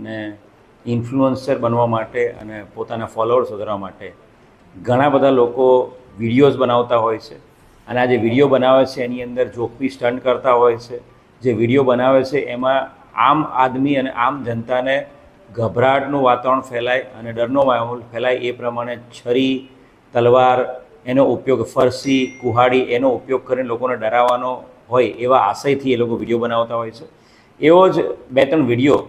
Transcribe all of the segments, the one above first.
અને ઇન્ફ્લુઅન્સર બનવા માટે અને પોતાના ફોલોઅર્સ વધારવા માટે ઘણા બધા લોકો વિડીયોઝ બનાવતા હોય છે. અને આ જે વીડિયો બનાવે છે, એની અંદર જોખમી સ્ટન્ટ કરતા હોય છે. જે વીડિયો બનાવે છે, એમાં આમ આદમી અને આમ જનતાને ગભરાટનું વાતાવરણ ફેલાય અને ડરનો માહોલ ફેલાય એ પ્રમાણે છરી, તલવાર, એનો ઉપયોગ ફરસી, કુહાડી, એનો ઉપયોગ કરીને લોકોને ડરાવવાનો હોય એવા આશયથી એ લોકો વીડિયો બનાવતા હોય છે. એવો જ બે ત્રણ વીડિયો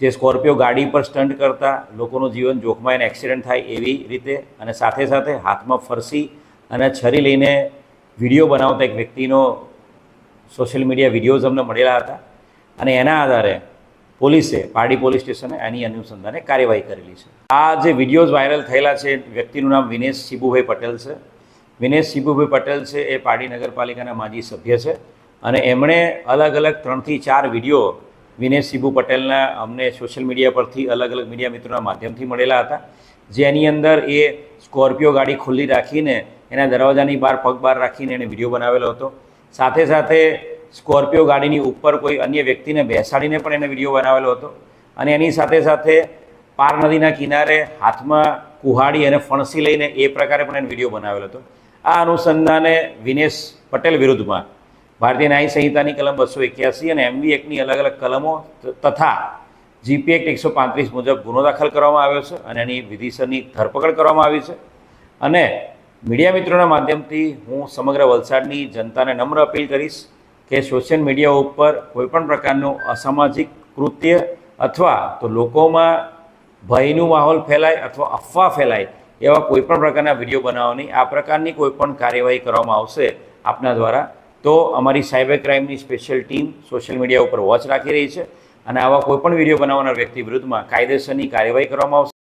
જે સ્કોર્પિયો ગાડી પર સ્ટન્ટ કરતા લોકોનું જીવન જોખમાય અને એક્સિડન્ટ થાય એવી રીતે અને સાથે સાથે હાથમાં ફરસી અને છરી લઈને વીડિયો બનાવતા એક વ્યક્તિનો સોશિયલ મીડિયા વિડીયોઝ અમને મળેલા હતા. અને એના આધારે પોલીસે, પારડી પોલીસ સ્ટેશને એની અનુસંધાને કાર્યવાહી કરેલી છે. આ જે વિડીયોઝ વાયરલ થયેલા છે, વ્યક્તિનું નામ વિનેશ શિબુભાઈ પટેલ છે. વિનેશ શિબુભાઈ પટેલ છે, એ પારડી નગરપાલિકાના માજી સભ્ય છે. અને એમણે અલગ અલગ ત્રણથી ચાર વીડિયો વિનેશ શિબુ પટેલના અમને સોશિયલ મીડિયા પરથી અલગ અલગ મીડિયા મિત્રોના માધ્યમથી મળેલા હતા, જેની અંદર એ સ્કોર્પિયો ગાડી ખુલ્લી રાખીને એના દરવાજાની બહાર પગ બહાર રાખીને એણે વીડિયો બનાવેલો હતો. સાથે સાથે સ્કોર્પિયો ગાડીની ઉપર કોઈ અન્ય વ્યક્તિને બેસાડીને પણ એને વીડિયો બનાવેલો હતો અને એની સાથે સાથે પાર નદીના કિનારે હાથમાં કુહાડી અને ફણસી લઈને એ પ્રકારે પણ એને વીડિયો બનાવેલો હતો. આ અનુસંધાને વિનેશ પટેલ વિરુદ્ધમાં ભારતીય ન્યાય સંહિતાની કલમ બસો એક્યાસી અને એમવી એક્ટની અલગ અલગ કલમો તથા જીપી એક્ટ એકસો પાંત્રીસ મુજબ ગુનો દાખલ કરવામાં આવ્યો છે અને એની વિધિસરની ધરપકડ કરવામાં આવી છે. અને મીડિયા મિત્રોના માધ્યમથી હું સમગ્ર વલસાડની જનતાને નમ્ર અપીલ કરીશ કે સોશિયલ મીડિયા ઉપર કોઈપણ પ્રકારનું અસામાજિક, કૃત્ય અથવા તો લોકોમાં ભયનું માહોલ ફેલાય અથવા અફવા ફેલાય એવા કોઈપણ પ્રકારના વીડિયો બનાવવાની આ પ્રકારની કોઈપણ કાર્યવાહી કરવામાં આવશે આપના દ્વારા તો અમારી સાયબર ક્રાઇમની સ્પેશિયલ ટીમ સોશિયલ મીડિયા ઉપર વોચ રાખી રહી છે અને આવા કોઈપણ વીડિયો બનાવનાર વ્યક્તિ વિરુદ્ધમાં કાયદેસરની કાર્યવાહી કરવામાં આવશે.